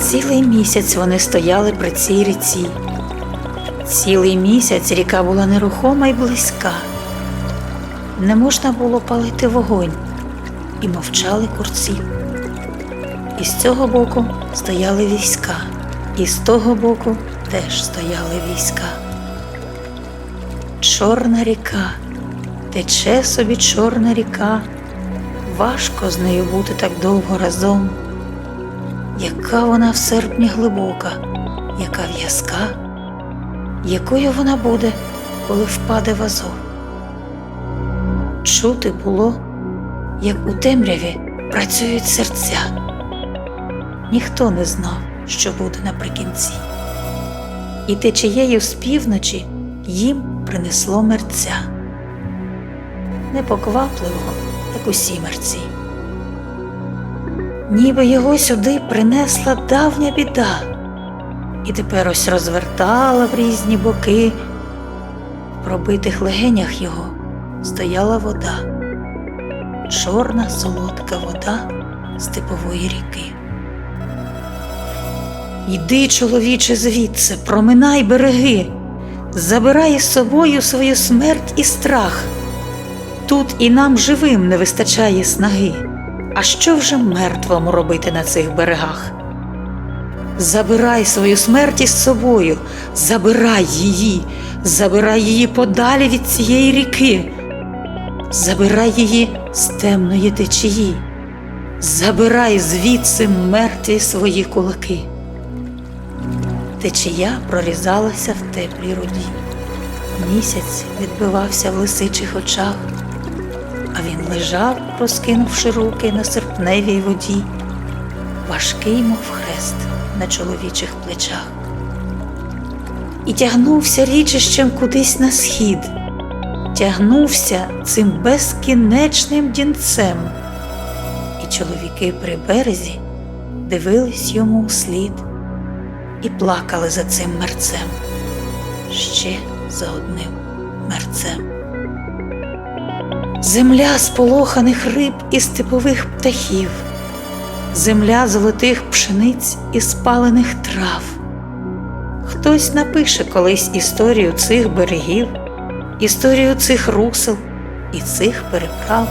Цілий місяць вони стояли при цій ріці. Цілий місяць ріка була нерухома і близька. Не можна було палити вогонь, і мовчали курці. І з цього боку стояли війська, і з того боку теж стояли війська. Чорна ріка, тече собі чорна ріка, важко з нею бути так довго разом. Яка вона в серпні глибока, яка в'язка, якою вона буде, коли впаде в азов. Чути було, як у темряві працюють серця. Ніхто не знав, що буде наприкінці. І течією з півночі їм принесло мерця, непоквапливого, як усі мерці. Ніби його сюди принесла давня біда, і тепер ось розвертала в різні боки. В пробитих легенях його стояла вода, чорна солодка вода степової ріки. Йди, чоловіче, звідси, проминай береги, забирай із собою свою смерть і страх. Тут і нам живим не вистачає снаги. А що вже мертвому робити на цих берегах? Забирай свою смерть із собою, забирай її, забирай її подалі від цієї ріки, забирай її з темної течії, забирай звідси мертві свої кулаки. Течія прорізалася в теплій руді. Місяць відбивався в лисичих очах, а він лежав, розкинувши руки на серпневій воді, важкий, мов хрест на чоловічих плечах. І тягнувся річищем кудись на схід, тягнувся цим безкінечним дінцем, і чоловіки при березі дивились йому вслід і плакали за цим мерцем, ще за одним мерцем. Земля сполоханих риб і степових птахів, земля золотих пшениць і спалених трав. Хтось напише колись історію цих берегів, історію цих русел і цих переправ.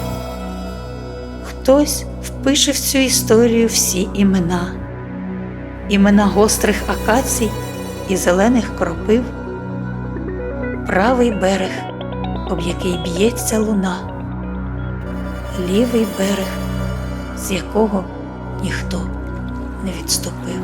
Хтось впише в цю історію всі імена, імена гострих акацій і зелених кропив, правий берег, об який б'ється луна лівий берег, з якого ніхто не відступив.